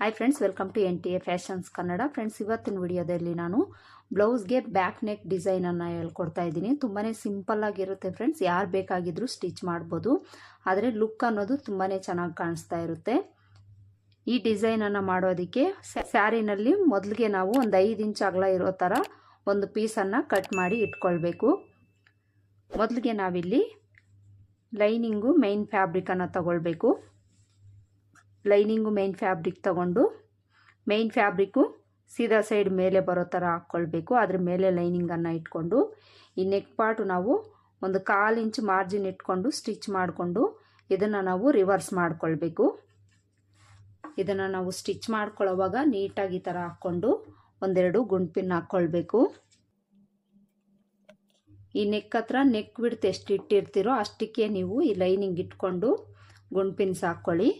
Hi friends welcome to N T A fashions Kannada friends ಇವತ್ತಿನ ವಿಡಿಯೋದಲ್ಲಿ ನಾನು ಬ್ಲೌಸ್ಗೆ back neck ಡಿಸೈನನ್ನು ಹೇಳ್ಕೊಡ್ತಾ ಇದ್ದೀನಿ. ತುಂಬಾ ಸಿಂಪಲ್ ಆಗಿರುತ್ತೆ ಫ್ರೆಂಡ್ಸ್ ಯಾರು ಬೇಕಾಗಿದ್ದರೂ ಸ್ಟಿಚ್ ಮಾಡ್ಬೋದು. ಆದರೆ ಲುಕ್ ಅನ್ನೋದು ತುಂಬಾ ಚೆನ್ನಾಗಿ ಕಾಣಿಸ್ತಾ ಇರುತ್ತೆ. ಈ ಡಿಸೈನನ್ನು ಮಾಡೋದಕ್ಕೆ ಸ್ಯಾರಿನಲ್ಲಿ ಮೊದಲಿಗೆ ನಾವು ಒಂದು ಐದು ಇಂಚ್ ಅಗಲ ಇರೋ ಥರ ಒಂದು ಪೀಸನ್ನು ಕಟ್ ಮಾಡಿ ಇಟ್ಕೊಳ್ಬೇಕು. ಮೊದಲಿಗೆ ನಾವಿಲ್ಲಿ ಲೈನಿಂಗು ಮೈನ್ ಫ್ಯಾಬ್ರಿಕನ್ನು ತಗೊಳ್ಬೇಕು. ಲೈನಿಂಗು ಮೇನ್ ಫ್ಯಾಬ್ರಿಕ್ ತಗೊಂಡು ಮೇನ್ ಫ್ಯಾಬ್ರಿಕ್ಕು ಸೀದಾ ಸೈಡ್ ಮೇಲೆ ಬರೋ ಥರ ಹಾಕ್ಕೊಳ್ಬೇಕು. ಅದ್ರ ಮೇಲೆ ಲೈನಿಂಗನ್ನು ಇಟ್ಕೊಂಡು, ಈ ನೆಕ್ ಪಾರ್ಟು ನಾವು ಒಂದು ಕಾಲು ಇಂಚ್ ಮಾರ್ಜಿನ್ ಇಟ್ಕೊಂಡು ಸ್ಟಿಚ್ ಮಾಡಿಕೊಂಡು ಇದನ್ನು ನಾವು ರಿವರ್ಸ್ ಮಾಡಿಕೊಳ್ಬೇಕು. ಇದನ್ನು ನಾವು ಸ್ಟಿಚ್ ಮಾಡ್ಕೊಳ್ಳೋವಾಗ ನೀಟಾಗಿ ಈ ಥರ ಹಾಕ್ಕೊಂಡು ಒಂದೆರಡು ಗುಂಡ್ಪಿನ್ ಹಾಕ್ಕೊಳ್ಬೇಕು. ಈ ನೆಕ್ ಹತ್ರ ನೆಕ್ ಬಿಡ್ತು ಎಷ್ಟು ಇಟ್ಟಿರ್ತೀರೋ ಅಷ್ಟಕ್ಕೆ ನೀವು ಈ ಲೈನಿಂಗ್ ಇಟ್ಕೊಂಡು ಗುಂಡ್ಪಿನ್ಸ್ ಹಾಕ್ಕೊಳ್ಳಿ.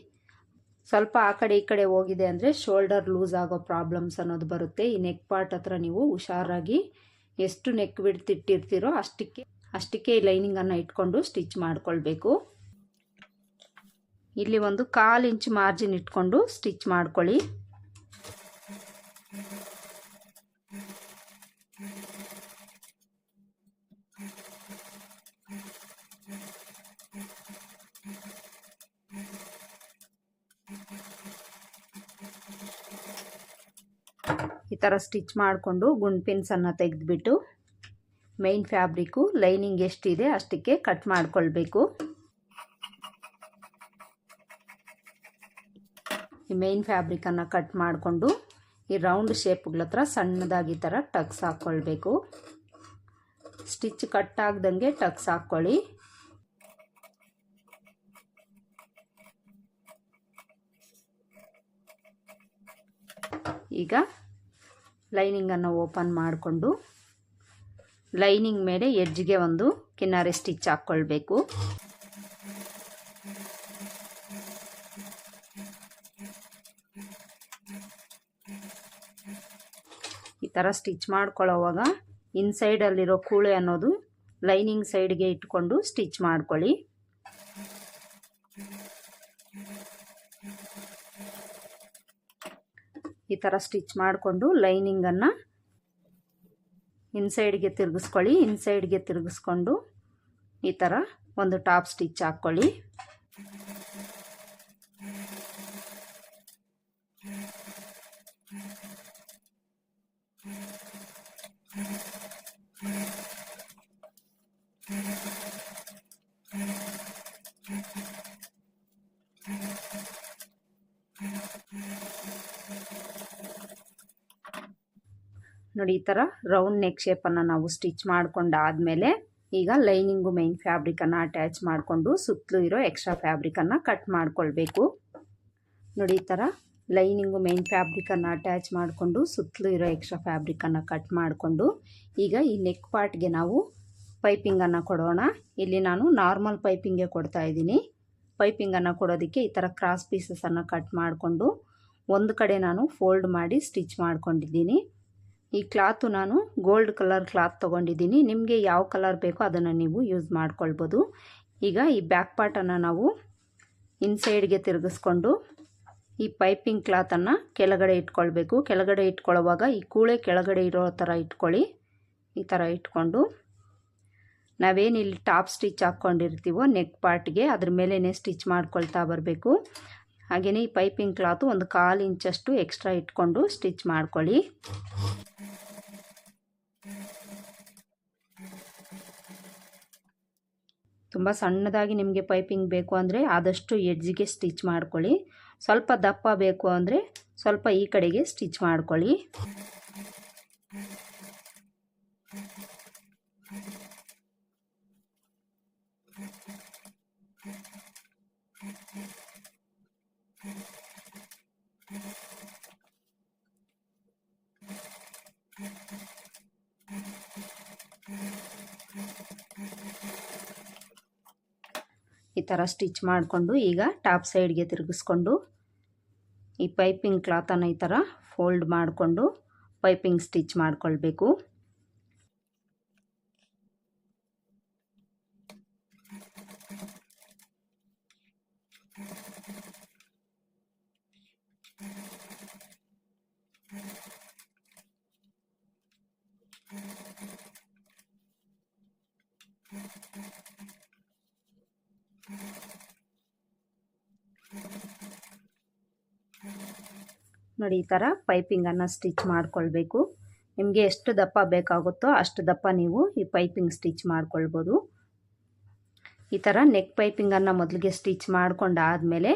ಸ್ವಲ್ಪ ಆ ಕಡೆ ಈ ಕಡೆ ಹೋಗಿದೆ ಅಂದರೆ ಶೋಲ್ಡರ್ ಲೂಸ್ ಆಗೋ ಪ್ರಾಬ್ಲಮ್ಸ್ ಅನ್ನೋದು ಬರುತ್ತೆ. ಈ ನೆಕ್ ಪಾರ್ಟ್ ಹತ್ರ ನೀವು ಹುಷಾರಾಗಿ ಎಷ್ಟು ನೆಕ್ ಬಿಡ್ತಿಟ್ಟಿರ್ತೀರೋ ಅಷ್ಟಕ್ಕೆ ಅಷ್ಟಕ್ಕೆ ಈ ಲೈನಿಂಗನ್ನು ಇಟ್ಕೊಂಡು ಸ್ಟಿಚ್ ಮಾಡ್ಕೊಳ್ಬೇಕು. ಇಲ್ಲಿ ಒಂದು ಕಾಲು ಇಂಚ್ ಮಾರ್ಜಿನ್ ಇಟ್ಕೊಂಡು ಸ್ಟಿಚ್ ಮಾಡ್ಕೊಳ್ಳಿ. ಈ ಥರ ಸ್ಟಿಚ್ ಮಾಡಿಕೊಂಡು ಗುಂಡ್ ಪಿನ್ಸನ್ನು ತೆಗೆದುಬಿಟ್ಟು ಮೈನ್ ಫ್ಯಾಬ್ರಿಕ್ಕು ಲೈನಿಂಗ್ ಎಷ್ಟಿದೆ ಅಷ್ಟಕ್ಕೆ ಕಟ್ ಮಾಡಿಕೊಳ್ಬೇಕು. ಈ ಮೇನ್ ಫ್ಯಾಬ್ರಿಕನ್ನು ಕಟ್ ಮಾಡಿಕೊಂಡು ಈ ರೌಂಡ್ ಶೇಪ್ಗಳ ಹತ್ರ ಸಣ್ಣದಾಗಿ ಥರ ಟಕ್ಸ್ ಹಾಕ್ಕೊಳ್ಬೇಕು ಸ್ಟಿಚ್ ಕಟ್ ಆಗ್ದಂಗೆ ಟಕ್ಸ್ ಹಾಕ್ಕೊಳ್ಳಿ ಈಗ ಲೈನಿಂಗನ್ನು ಓಪನ್ ಮಾಡಿಕೊಂಡು ಲೈನಿಂಗ್ ಮೇಲೆ ಎಡ್ಜ್ಗೆ ಒಂದು ಕಿನ್ನಾರೆ ಸ್ಟಿಚ್ ಹಾಕ್ಕೊಳ್ಬೇಕು. ಈ ಥರ ಸ್ಟಿಚ್ ಮಾಡ್ಕೊಳ್ಳೋವಾಗ ಇನ್ಸೈಡಲ್ಲಿರೋ ಕೂಳೆ ಅನ್ನೋದು ಲೈನಿಂಗ್ ಸೈಡ್ಗೆ ಇಟ್ಕೊಂಡು ಸ್ಟಿಚ್ ಮಾಡ್ಕೊಳ್ಳಿ. ಥರ ಸ್ಟಿಚ್ ಮಾಡಿಕೊಂಡು ಲೈನಿಂಗನ್ನು ಇನ್ಸೈಡ್ಗೆ ತಿರುಗಿಸ್ಕೊಳ್ಳಿ ಇನ್ಸೈಡ್ಗೆ ತಿರುಗಿಸ್ಕೊಂಡು ಈ ಥರ ಒಂದು ಟಾಪ್ ಸ್ಟಿಚ್ ಹಾಕ್ಕೊಳ್ಳಿ. ನೋಡಿ, ಈ ಥರ ರೌಂಡ್ ನೆಕ್ ಶೇಪನ್ನು ನಾವು ಸ್ಟಿಚ್ ಮಾಡ್ಕೊಂಡಾದಮೇಲೆ ಈಗ ಲೈನಿಂಗು ಮೈನ್ ಫ್ಯಾಬ್ರಿಕನ್ನು ಅಟ್ಯಾಚ್ ಮಾಡಿಕೊಂಡು ಸುತ್ತಲೂ ಇರೋ ಎಕ್ಸ್ಟ್ರಾ ಫ್ಯಾಬ್ರಿಕನ್ನು ಕಟ್ ಮಾಡ್ಕೊಳ್ಬೇಕು. ನೋಡಿ, ಈ ಥರ ಲೈನಿಂಗು ಮೈನ್ ಫ್ಯಾಬ್ರಿಕನ್ನು ಅಟ್ಯಾಚ್ ಮಾಡಿಕೊಂಡು ಸುತ್ತಲೂ ಇರೋ ಎಕ್ಸ್ಟ್ರಾ ಫ್ಯಾಬ್ರಿಕನ್ನು ಕಟ್ ಮಾಡಿಕೊಂಡು ಈಗ ಈ ನೆಕ್ ಪಾರ್ಟ್ಗೆ ನಾವು ಪೈಪಿಂಗನ್ನು ಕೊಡೋಣ. ಇಲ್ಲಿ ನಾನು ನಾರ್ಮಲ್ ಪೈಪಿಂಗೇ ಕೊಡ್ತಾ ಇದ್ದೀನಿ. ಪೈಪಿಂಗನ್ನು ಕೊಡೋದಕ್ಕೆ ಈ ಥರ ಕ್ರಾಸ್ ಪೀಸಸನ್ನು ಕಟ್ ಮಾಡಿಕೊಂಡು ಒಂದು ಕಡೆ ನಾನು ಫೋಲ್ಡ್ ಮಾಡಿ ಸ್ಟಿಚ್ ಮಾಡ್ಕೊಂಡಿದ್ದೀನಿ. ಈ ಕ್ಲಾತು ನಾನು ಗೋಲ್ಡ್ ಕಲರ್ ಕ್ಲಾತ್ ತೊಗೊಂಡಿದ್ದೀನಿ. ನಿಮಗೆ ಯಾವ ಕಲರ್ ಬೇಕೋ ಅದನ್ನು ನೀವು ಯೂಸ್ ಮಾಡ್ಕೊಳ್ಬೋದು. ಈಗ ಈ ಬ್ಯಾಕ್ ಪಾರ್ಟನ್ನು ನಾವು ಇನ್ಸೈಡ್ಗೆ ತಿರುಗಿಸ್ಕೊಂಡು ಈ ಪೈಪಿಂಗ್ ಕ್ಲಾತನ್ನು ಕೆಳಗಡೆ ಇಟ್ಕೊಳ್ಬೇಕು. ಕೆಳಗಡೆ ಇಟ್ಕೊಳ್ಳುವಾಗ ಈ ಕೂಳೆ ಕೆಳಗಡೆ ಇರೋ ಥರ ಇಟ್ಕೊಳ್ಳಿ. ಈ ಥರ ಇಟ್ಕೊಂಡು ನಾವೇನು ಇಲ್ಲಿ ಟಾಪ್ ಸ್ಟಿಚ್ ಹಾಕ್ಕೊಂಡಿರ್ತೀವೋ ನೆಕ್ ಪಾರ್ಟ್ಗೆ ಅದ್ರ ಮೇಲೇ ಸ್ಟಿಚ್ ಮಾಡ್ಕೊಳ್ತಾ ಬರಬೇಕು. ಹಾಗೆಯೇ ಈ ಪೈಪಿಂಗ್ ಕ್ಲಾತು ಒಂದು ಕಾಲು ಇಂಚಷ್ಟು ಎಕ್ಸ್ಟ್ರಾ ಇಟ್ಕೊಂಡು ಸ್ಟಿಚ್ ಮಾಡ್ಕೊಳ್ಳಿ. ತುಂಬ ಸಣ್ಣದಾಗಿ ನಿಮಗೆ ಪೈಪಿಂಗ್ ಬೇಕು ಅಂದರೆ ಆದಷ್ಟು ಎಡ್ಜಿಗೆ ಸ್ಟಿಚ್ ಮಾಡ್ಕೊಳ್ಳಿ. ಸ್ವಲ್ಪ ದಪ್ಪ ಬೇಕು ಅಂದರೆ ಸ್ವಲ್ಪ ಈ ಕಡೆಗೆ ಸ್ಟಿಚ್ ಮಾಡ್ಕೊಳ್ಳಿ. ಈ ಥರ ಸ್ಟಿಚ್ ಮಾಡಿಕೊಂಡು ಈಗ ಟಾಪ್ ಸೈಡ್ಗೆ ತಿರುಗಿಸ್ಕೊಂಡು ಈ ಪೈಪಿಂಗ್ ಕ್ಲಾತನ್ನು ಈ ಥರ ಫೋಲ್ಡ್ ಮಾಡಿಕೊಂಡು ಪೈಪಿಂಗ್ ಸ್ಟಿಚ್ ಮಾಡಿಕೊಳ್ಬೇಕು. ನೋಡಿ ಈ ಥರ ಪೈಪಿಂಗನ್ನು ಸ್ಟಿಚ್ ಮಾಡಿಕೊಳ್ಬೇಕು. ನಿಮಗೆ ಎಷ್ಟು ದಪ್ಪ ಬೇಕಾಗುತ್ತೋ ಅಷ್ಟು ದಪ್ಪ ನೀವು ಈ ಪೈಪಿಂಗ್ ಸ್ಟಿಚ್ ಮಾಡ್ಕೊಳ್ಬೋದು. ಈ ಥರ ನೆಕ್ ಪೈಪಿಂಗನ್ನು ಮೊದಲಿಗೆ ಸ್ಟಿಚ್ ಮಾಡ್ಕೊಂಡಾದಮೇಲೆ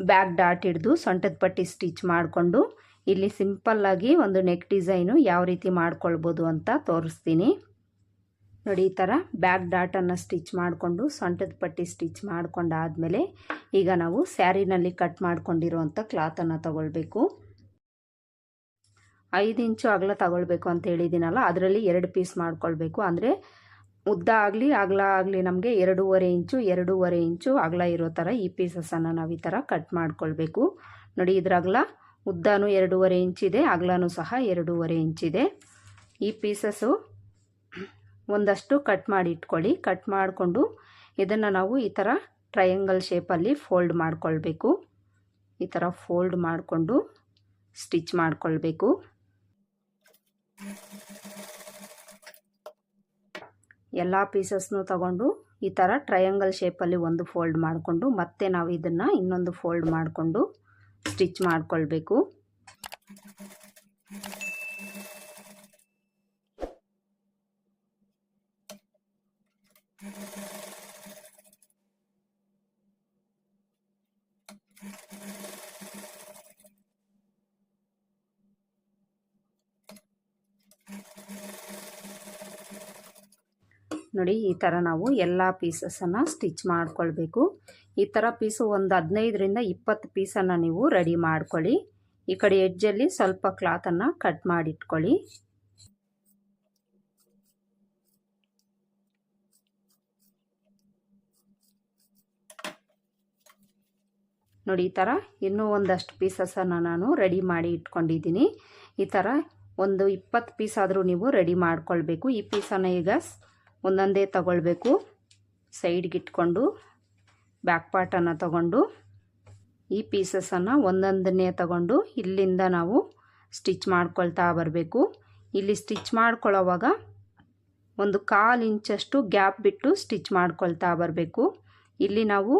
ಬ್ಯಾಕ್ ಡಾಟ್ ಹಿಡಿದು ಸೊಂಟದ ಪಟ್ಟಿ ಸ್ಟಿಚ್ ಮಾಡಿಕೊಂಡು ಇಲ್ಲಿ ಸಿಂಪಲ್ಲಾಗಿ ಒಂದು ನೆಕ್ ಡಿಸೈನು ಯಾವ ರೀತಿ ಮಾಡ್ಕೊಳ್ಬೋದು ಅಂತ ತೋರಿಸ್ತೀನಿ. ನೋಡಿ, ಈ ಥರ ಬ್ಯಾಕ್ ಡಾಟನ್ನು ಸ್ಟಿಚ್ ಮಾಡಿಕೊಂಡು, ಸೊಂಟದ ಪಟ್ಟಿ ಸ್ಟಿಚ್ ಮಾಡಿಕೊಂಡಾದಮೇಲೆ ಈಗ ನಾವು ಸ್ಯಾರಿನಲ್ಲಿ ಕಟ್ ಮಾಡಿಕೊಂಡಿರುವಂಥ ಕ್ಲಾತನ್ನು ತಗೊಳ್ಬೇಕು. ಐದು ಇಂಚು ಅಗಲ ತಗೊಳ್ಬೇಕು ಅಂತ ಹೇಳಿದ್ದೀನಲ್ಲ ಅದರಲ್ಲಿ ಎರಡು ಪೀಸ್ ಮಾಡ್ಕೊಳ್ಬೇಕು. ಅಂದರೆ ಉದ್ದ ಆಗಲಿ, ಅಗಲ ಆಗಲಿ ನಮಗೆ ಎರಡೂವರೆ ಇಂಚು ಎರಡೂವರೆ ಇಂಚು ಅಗಲ ಇರೋ ಥರ ಈ ಪೀಸಸನ್ನು ನಾವು ಈ ಥರ ಕಟ್ ಮಾಡ್ಕೊಳ್ಬೇಕು. ನೋಡಿ, ಇದ್ರ ಅಗಲ ಉದ್ದನೂ ಎರಡೂವರೆ ಇಂಚಿದೆ, ಅಗಲನೂ ಸಹ ಎರಡೂವರೆ ಇಂಚಿದೆ. ಈ ಪೀಸಸ್ಸು ಒಂದಷ್ಟು ಕಟ್ ಮಾಡಿ ಇಟ್ಕೊಳ್ಳಿ. ಕಟ್ ಮಾಡಿಕೊಂಡು ಇದನ್ನು ನಾವು ಈ ಥರ ಟ್ರಯಾಂಗಲ್ ಶೇಪಲ್ಲಿ ಫೋಲ್ಡ್ ಮಾಡಿಕೊಳ್ಬೇಕು. ಈ ಥರ ಫೋಲ್ಡ್ ಮಾಡಿಕೊಂಡು ಸ್ಟಿಚ್ ಮಾಡಿಕೊಳ್ಬೇಕು. ಎಲ್ಲ ಪೀಸಸ್ನು ತಗೊಂಡು ಈ ಥರ ಟ್ರಯಾಂಗಲ್ ಶೇಪಲ್ಲಿ ಒಂದು ಫೋಲ್ಡ್ ಮಾಡಿಕೊಂಡು ಮತ್ತೆ ನಾವು ಇದನ್ನು ಇನ್ನೊಂದು ಫೋಲ್ಡ್ ಮಾಡಿಕೊಂಡು ಸ್ಟಿಚ್ ಮಾಡಿಕೊಳ್ಬೇಕು. ನೋಡಿ, ಈ ಥರ ನಾವು ಎಲ್ಲ ಪೀಸಸನ್ನು ಸ್ಟಿಚ್ ಮಾಡ್ಕೊಳ್ಬೇಕು. ಈ ಥರ ಪೀಸು ಒಂದು ಹದಿನೈದರಿಂದ ಇಪ್ಪತ್ತು ಪೀಸನ್ನು ನೀವು ರೆಡಿ ಮಾಡ್ಕೊಳ್ಳಿ. ಈ ಕಡೆ ಎಡ್ಜಲ್ಲಿ ಸ್ವಲ್ಪ ಕ್ಲಾತನ್ನು ಕಟ್ ಮಾಡಿಟ್ಕೊಳ್ಳಿ. ನೋಡಿ, ಈ ಥರ ಇನ್ನೂ ಒಂದಷ್ಟು ಪೀಸಸನ್ನು ನಾನು ರೆಡಿ ಮಾಡಿ ಇಟ್ಕೊಂಡಿದ್ದೀನಿ. ಈ ಥರ ಒಂದು ಇಪ್ಪತ್ತು ಪೀಸ್ ಆದರೂ ನೀವು ರೆಡಿ ಮಾಡ್ಕೊಳ್ಬೇಕು. ಈ ಪೀಸನ್ನು ಈಗ ಒಂದೊಂದೇ ತಗೊಳ್ಬೇಕು. ಸೈಡ್ಗೆ ಇಟ್ಕೊಂಡು, ಬ್ಯಾಕ್ ಪಾರ್ಟನ್ನು ತಗೊಂಡು, ಈ ಪೀಸಸನ್ನು ಒಂದೊಂದನ್ನೇ ತಗೊಂಡು ಇಲ್ಲಿಂದ ನಾವು ಸ್ಟಿಚ್ ಮಾಡ್ಕೊಳ್ತಾ ಬರಬೇಕು. ಇಲ್ಲಿ ಸ್ಟಿಚ್ ಮಾಡ್ಕೊಳ್ಳೋವಾಗ ಒಂದು ಕಾಲು ಇಂಚಷ್ಟು ಗ್ಯಾಪ್ ಬಿಟ್ಟು ಸ್ಟಿಚ್ ಮಾಡ್ಕೊಳ್ತಾ ಬರಬೇಕು. ಇಲ್ಲಿ ನಾವು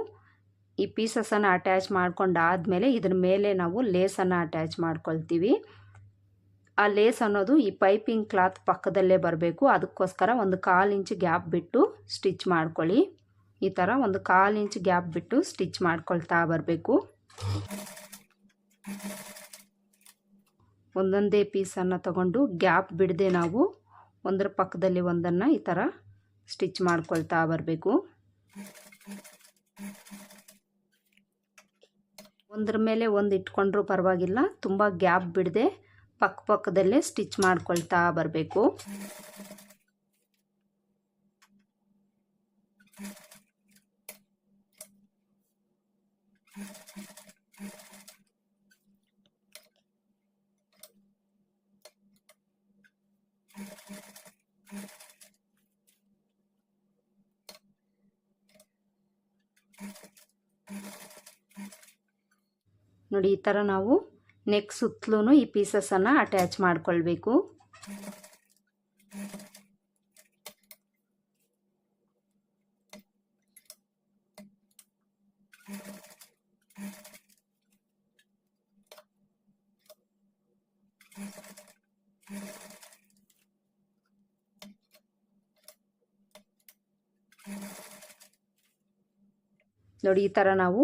ಈ ಪೀಸಸನ್ನು ಅಟ್ಯಾಚ್ ಮಾಡ್ಕೊಂಡಾದಮೇಲೆ ಇದ್ರ ಮೇಲೆ ನಾವು ಲೇಸನ್ನು ಅಟ್ಯಾಚ್ ಮಾಡ್ಕೊಳ್ತೀವಿ. ಆ ಲೇಸ್ ಅನ್ನೋದು ಈ ಪೈಪಿಂಗ್ ಕ್ಲಾತ್ ಪಕ್ಕದಲ್ಲೇ ಬರಬೇಕು. ಅದಕ್ಕೋಸ್ಕರ ಒಂದು ಕಾಲು ಇಂಚು ಗ್ಯಾಪ್ ಬಿಟ್ಟು ಸ್ಟಿಚ್ ಮಾಡ್ಕೊಳ್ಳಿ. ಈ ಥರ ಒಂದು ಕಾಲು ಇಂಚು ಗ್ಯಾಪ್ ಬಿಟ್ಟು ಸ್ಟಿಚ್ ಮಾಡ್ಕೊಳ್ತಾ ಬರಬೇಕು. ಒಂದೊಂದೇ ಪೀಸನ್ನು ತಗೊಂಡು ಗ್ಯಾಪ್ ಬಿಡದೆ ನಾವು ಒಂದರ ಪಕ್ಕದಲ್ಲಿ ಒಂದನ್ನು ಈ ಥರ ಸ್ಟಿಚ್ ಮಾಡ್ಕೊಳ್ತಾ ಬರಬೇಕು. ಒಂದರ ಮೇಲೆ ಒಂದು ಇಟ್ಕೊಂಡ್ರೂ ಪರವಾಗಿಲ್ಲ. ತುಂಬ ಗ್ಯಾಪ್ ಬಿಡದೆ ಪಕ್ಕ ಪಕ್ಕದಲ್ಲೇ ಸ್ಟಿಚ್ ಮಾಡ್ಕೊಳ್ತಾ ಬರಬೇಕು. ನೋಡಿ ಈ ಥರ ನಾವು ನೆಕ್ ಸುತ್ತಲೂ ಈ ಪೀಸಸನ್ನು ಅಟ್ಯಾಚ್ ಮಾಡಿಕೊಳ್ಬೇಕು. ನೋಡಿ ಈ ಥರ ನಾವು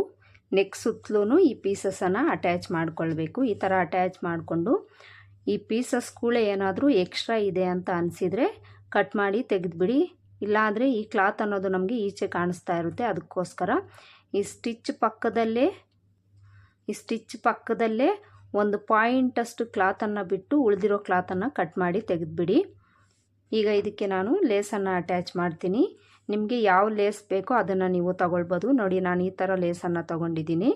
ನೆಕ್ ಸುತ್ತಲೂ ಈ ಪೀಸಸನ್ನು ಅಟ್ಯಾಚ್ ಮಾಡಿಕೊಳ್ಬೇಕು. ಈ ಥರ ಅಟ್ಯಾಚ್ ಮಾಡಿಕೊಂಡು ಈ ಪೀಸಸ್ ಕೂಡ ಏನಾದರೂ ಎಕ್ಸ್ಟ್ರಾ ಇದೆ ಅಂತ ಅನಿಸಿದರೆ ಕಟ್ ಮಾಡಿ ತೆಗೆದುಬಿಡಿ. ಇಲ್ಲಾಂದರೆ ಈ ಕ್ಲಾತ್ ಅನ್ನೋದು ನಮಗೆ ಈಚೆ ಕಾಣಿಸ್ತಾ ಇರುತ್ತೆ. ಅದಕ್ಕೋಸ್ಕರ ಈ ಸ್ಟಿಚ್ ಪಕ್ಕದಲ್ಲೇ, ಈ ಸ್ಟಿಚ್ ಪಕ್ಕದಲ್ಲೇ ಒಂದು ಪಾಯಿಂಟಷ್ಟು ಕ್ಲಾತನ್ನು ಬಿಟ್ಟು ಉಳಿದಿರೋ ಕ್ಲಾತನ್ನು ಕಟ್ ಮಾಡಿ ತೆಗೆದುಬಿಡಿ. ಈಗ ಇದಕ್ಕೆ ನಾನು ಲೇಸನ್ನು ಅಟ್ಯಾಚ್ ಮಾಡ್ತೀನಿ. ನಿಮಗೆ ಯಾವ ಲೇಸ್ ಬೇಕೋ ಅದನ್ನು ನೀವು ತಗೊಳ್ಬೋದು. ನೋಡಿ, ನಾನು ಈ ಥರ ಲೇಸನ್ನು ತಗೊಂಡಿದ್ದೀನಿ.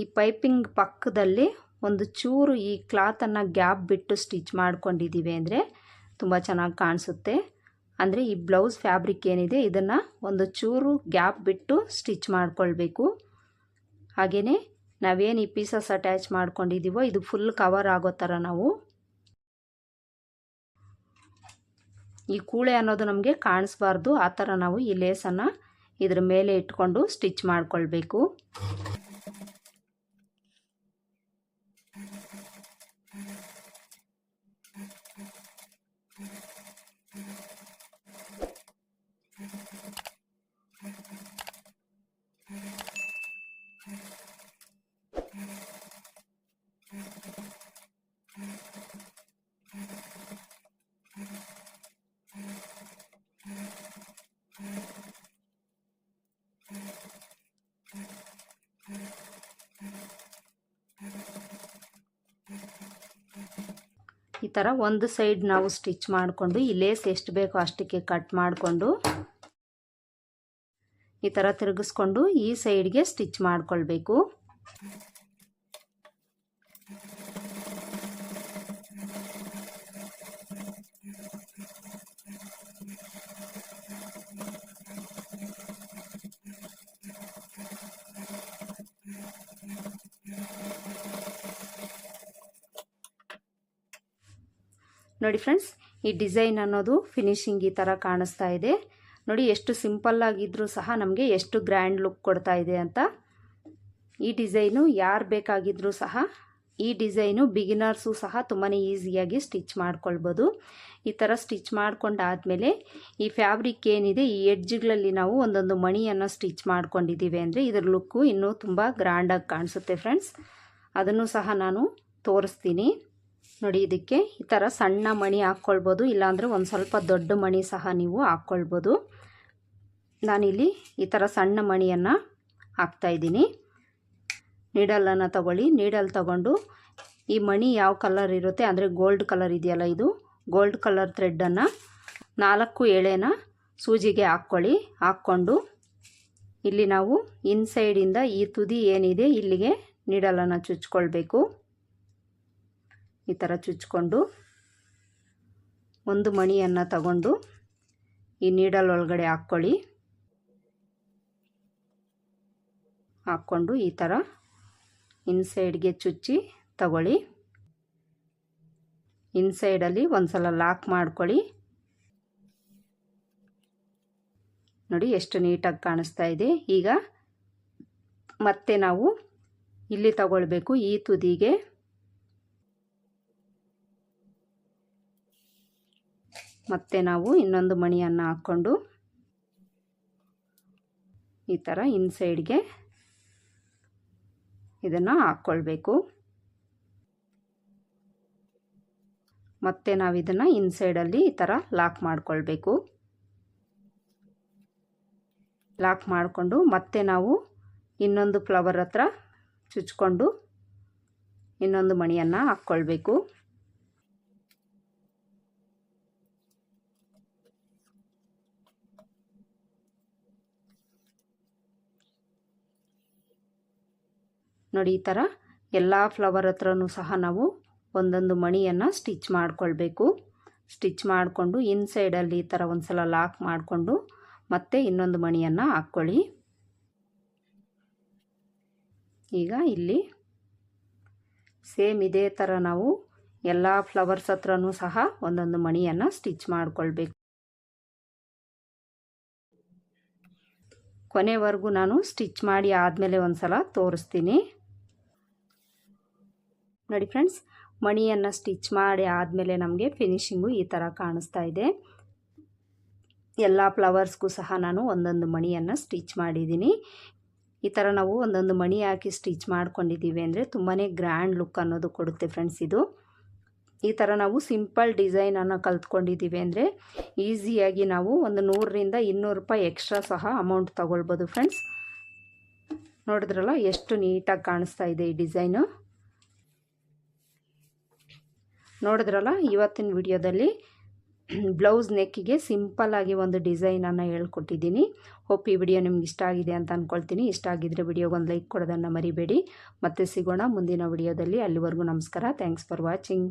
ಈ ಪೈಪಿಂಗ್ ಪಕ್ಕದಲ್ಲಿ ಒಂದು ಚೂರು ಈ ಕ್ಲಾತನ್ನು ಗ್ಯಾಪ್ ಬಿಟ್ಟು ಸ್ಟಿಚ್ ಮಾಡ್ಕೊಂಡಿದ್ದೀವಿ ಅಂದರೆ ತುಂಬ ಚೆನ್ನಾಗಿ ಕಾಣಿಸುತ್ತೆ. ಅಂದರೆ ಈ ಬ್ಲೌಸ್ ಫ್ಯಾಬ್ರಿಕ್ ಏನಿದೆ, ಇದನ್ನು ಒಂದು ಚೂರು ಗ್ಯಾಪ್ ಬಿಟ್ಟು ಸ್ಟಿಚ್ ಮಾಡ್ಕೊಳ್ಬೇಕು. ಹಾಗೆಯೇ ನಾವೇನು ಈ ಪೀಸಸ್ ಅಟ್ಯಾಚ್ ಮಾಡ್ಕೊಂಡಿದ್ದೀವೋ ಇದು ಫುಲ್ ಕವರ್ ಆಗೋ ಥರ ನಾವು ಈ ಕೂಳೆ ಅನ್ನೋದು ನಮಗೆ ಕಾಣಿಸ್ಬಾರ್ದು. ಆ ಥರ ನಾವು ಈ ಲೇಸನ್ನು ಇದ್ರ ಮೇಲೆ ಇಟ್ಕೊಂಡು ಸ್ಟಿಚ್ ಮಾಡಿಕೊಳ್ಬೇಕು. ಥರ ಒಂದು ಸೈಡ್ ನಾವು ಸ್ಟಿಚ್ ಮಾಡಿಕೊಂಡು, ಈ ಲೇಸ್ ಎಷ್ಟು ಬೇಕೋ ಅಷ್ಟಕ್ಕೆ ಕಟ್ ಮಾಡಿಕೊಂಡು, ಈ ಥರ ತಿರುಗಿಸ್ಕೊಂಡು ಈ ಸೈಡ್ಗೆ ಸ್ಟಿಚ್ ಮಾಡ್ಕೊಳ್ಬೇಕು. ನೋಡಿ ಫ್ರೆಂಡ್ಸ್, ಈ ಡಿಸೈನ್ ಅನ್ನೋದು ಫಿನಿಶಿಂಗ್ ಈ ಥರ ಕಾಣಿಸ್ತಾ ಇದೆ. ನೋಡಿ ಎಷ್ಟು ಸಿಂಪಲ್ ಆಗಿದ್ರೂ ಸಹ ನಮಗೆ ಎಷ್ಟು ಗ್ರ್ಯಾಂಡ್ ಲುಕ್ ಕೊಡ್ತಾ ಇದೆ ಅಂತ. ಈ ಡಿಸೈನು ಯಾರು ಬೇಕಾಗಿದ್ರೂ ಸಹ, ಈ ಡಿಸೈನು ಬಿಗಿನರ್ಸು ಸಹ ತುಂಬಾ ಈಸಿಯಾಗಿ ಸ್ಟಿಚ್ ಮಾಡ್ಕೊಳ್ಬೋದು. ಈ ಥರ ಸ್ಟಿಚ್ ಮಾಡ್ಕೊಂಡಾದಮೇಲೆ ಈ ಫ್ಯಾಬ್ರಿಕ್ ಏನಿದೆ, ಈ ಎಡ್ಜ್ಗಳಲ್ಲಿ ನಾವು ಒಂದೊಂದು ಮಣಿಯನ್ನು ಸ್ಟಿಚ್ ಮಾಡ್ಕೊಂಡಿದ್ದೀವಿ ಅಂದರೆ ಇದ್ರ ಲುಕ್ಕು ಇನ್ನೂ ತುಂಬ ಗ್ರ್ಯಾಂಡಾಗಿ ಕಾಣಿಸುತ್ತೆ ಫ್ರೆಂಡ್ಸ್. ಅದನ್ನು ಸಹ ನಾನು ತೋರಿಸ್ತೀನಿ. ನೋಡಿ, ಇದಕ್ಕೆ ಈ ಥರ ಸಣ್ಣ ಮಣಿ ಹಾಕ್ಕೊಳ್ಬೋದು ಇಲ್ಲಾಂದರೆ ಒಂದು ಸ್ವಲ್ಪ ದೊಡ್ಡ ಮಣಿ ಸಹ ನೀವು ಹಾಕ್ಕೊಳ್ಬೋದು ನಾನಿಲ್ಲಿ ಈ ಥರ ಸಣ್ಣ ಮಣಿಯನ್ನು ಹಾಕ್ತಾಯಿದ್ದೀನಿ ನೀಡಲನ್ನು ತಗೊಳ್ಳಿ. ನೀಡಲ್ ತಗೊಂಡು ಈ ಮಣಿ ಯಾವ ಕಲರ್ ಇರುತ್ತೆ, ಅಂದರೆ ಗೋಲ್ಡ್ ಕಲರ್ ಇದೆಯಲ್ಲ ಇದು, ಗೋಲ್ಡ್ ಕಲರ್ ಥ್ರೆಡ್ಡನ್ನು ನಾಲ್ಕು ಎಳೆನ ಸೂಜಿಗೆ ಹಾಕ್ಕೊಳ್ಳಿ. ಹಾಕ್ಕೊಂಡು ಇಲ್ಲಿ ನಾವು ಇನ್ಸೈಡಿಂದ ಈ ತುದಿ ಏನಿದೆ, ಇಲ್ಲಿಗೆ ನೀಡಲನ್ನು ಚುಚ್ಕೊಳ್ಬೇಕು. ಈ ಥರ ಚುಚ್ಕೊಂಡು ಒಂದು ಮಣಿಯನ್ನು ತಗೊಂಡು ಈ ನೀಡಲ್ ಒಳಗಡೆ ಹಾಕ್ಕೊಳ್ಳಿ. ಹಾಕ್ಕೊಂಡು ಈ ಥರ ಇನ್ಸೈಡ್ಗೆ ಚುಚ್ಚಿ ತಗೊಳ್ಳಿ. ಇನ್ಸೈಡಲ್ಲಿ ಒಂದು ಸಲ ಲಾಕ್ ಮಾಡ್ಕೊಳ್ಳಿ. ನೋಡಿ ಎಷ್ಟು ನೀಟಾಗಿ ಕಾಣಿಸ್ತಾ ಇದೆ. ಈಗ ಮತ್ತೆ ನಾವು ಇಲ್ಲಿ ತಗೊಳ್ಬೇಕು ಈ ತುದಿಗೆ. ಮತ್ತೆ ನಾವು ಇನ್ನೊಂದು ಮಣಿಯನ್ನು ಹಾಕ್ಕೊಂಡು ಈ ಥರ ಇನ್ಸೈಡ್ಗೆ ಇದನ್ನು ಹಾಕ್ಕೊಳ್ಬೇಕು ಮತ್ತೆ ನಾವು ಇದನ್ನು ಇನ್ಸೈಡಲ್ಲಿ ಈ ಥರ ಲಾಕ್ ಮಾಡಿಕೊಳ್ಬೇಕು. ಲಾಕ್ ಮಾಡಿಕೊಂಡು ಮತ್ತೆ ನಾವು ಇನ್ನೊಂದು ಫ್ಲವರ್ ಹತ್ರ ಚುಚ್ಕೊಂಡು ಇನ್ನೊಂದು ಮಣಿಯನ್ನು ಹಾಕ್ಕೊಳ್ಬೇಕು ನೋಡಿ ಈ ಥರ ಎಲ್ಲ ಫ್ಲವರ್ ಹತ್ರನೂ ಸಹ ನಾವು ಒಂದೊಂದು ಮಣಿಯನ್ನು ಸ್ಟಿಚ್ ಮಾಡಿಕೊಳ್ಬೇಕು. ಸ್ಟಿಚ್ ಮಾಡಿಕೊಂಡು ಇನ್ಸೈಡಲ್ಲಿ ಈ ಥರ ಒಂದು ಸಲ ಲಾಕ್ ಮಾಡಿಕೊಂಡು ಮತ್ತೆ ಇನ್ನೊಂದು ಮಣಿಯನ್ನು ಹಾಕ್ಕೊಳ್ಳಿ. ಈಗ ಇಲ್ಲಿ ಸೇಮ್ ಇದೇ ಥರ ನಾವು ಎಲ್ಲ ಫ್ಲವರ್ಸ್ ಹತ್ರನೂ ಸಹ ಒಂದೊಂದು ಮಣಿಯನ್ನು ಸ್ಟಿಚ್ ಮಾಡಿಕೊಳ್ಬೇಕು. ಕೊನೆವರೆಗೂ ನಾನು ಸ್ಟಿಚ್ ಮಾಡಿ ಆದಮೇಲೆ ಒಂದು ಸಲ ತೋರಿಸ್ತೀನಿ. ನೋಡಿ ಫ್ರೆಂಡ್ಸ್, ಮಣಿಯನ್ನು ಸ್ಟಿಚ್ ಮಾಡಿ ಆದಮೇಲೆ ನಮಗೆ ಫಿನಿಶಿಂಗು ಈ ಥರ ಕಾಣಿಸ್ತಾ ಇದೆ. ಎಲ್ಲ ಫ್ಲವರ್ಸ್ಗೂ ಸಹ ನಾನು ಒಂದೊಂದು ಮಣಿಯನ್ನು ಸ್ಟಿಚ್ ಮಾಡಿದ್ದೀನಿ. ಈ ಥರ ನಾವು ಒಂದೊಂದು ಮಣಿ ಹಾಕಿ ಸ್ಟಿಚ್ ಮಾಡ್ಕೊಂಡಿದ್ದೀವಿ ಅಂದರೆ ತುಂಬಾ ಗ್ರ್ಯಾಂಡ್ ಲುಕ್ ಅನ್ನೋದು ಕೊಡುತ್ತೆ ಫ್ರೆಂಡ್ಸ್ ಇದು. ಈ ಥರ ನಾವು ಸಿಂಪಲ್ ಡಿಸೈನನ್ನು ಕಲ್ತ್ಕೊಂಡಿದ್ದೀವಿ ಅಂದರೆ ಈಸಿಯಾಗಿ ನಾವು ಒಂದು ನೂರರಿಂದ ಇನ್ನೂರು ರೂಪಾಯಿ ಎಕ್ಸ್ಟ್ರಾ ಸಹ ಅಮೌಂಟ್ ತೊಗೊಳ್ಬೋದು ಫ್ರೆಂಡ್ಸ್. ನೋಡಿದ್ರಲ್ಲ ಎಷ್ಟು ನೀಟಾಗಿ ಕಾಣಿಸ್ತಾ ಇದೆ ಈ ಡಿಸೈನು. ನೋಡಿದ್ರಲ್ಲ, ಇವತ್ತಿನ ವಿಡಿಯೋದಲ್ಲಿ ಬ್ಲೌಸ್ ನೆಕ್ಕಿಗೆ ಸಿಂಪಲ್ಲಾಗಿ ಒಂದು ಡಿಸೈನನ್ನು ಹೇಳ್ಕೊಟ್ಟಿದ್ದೀನಿ. ಹೋಪ್ ಈ ವಿಡಿಯೋ ನಿಮ್ಗೆ ಇಷ್ಟ ಆಗಿದೆ ಅಂತ ಅಂದ್ಕೊಳ್ತೀನಿ ಇಷ್ಟ ಆಗಿದ್ದರೆ ವಿಡಿಯೋಗೊಂದು ಲೈಕ್ ಕೊಡೋದನ್ನು ಮರಿಬೇಡಿ. ಮತ್ತೆ ಸಿಗೋಣ ಮುಂದಿನ ವಿಡಿಯೋದಲ್ಲಿ. ಅಲ್ಲಿವರೆಗೂ ನಮಸ್ಕಾರ. Thanks for watching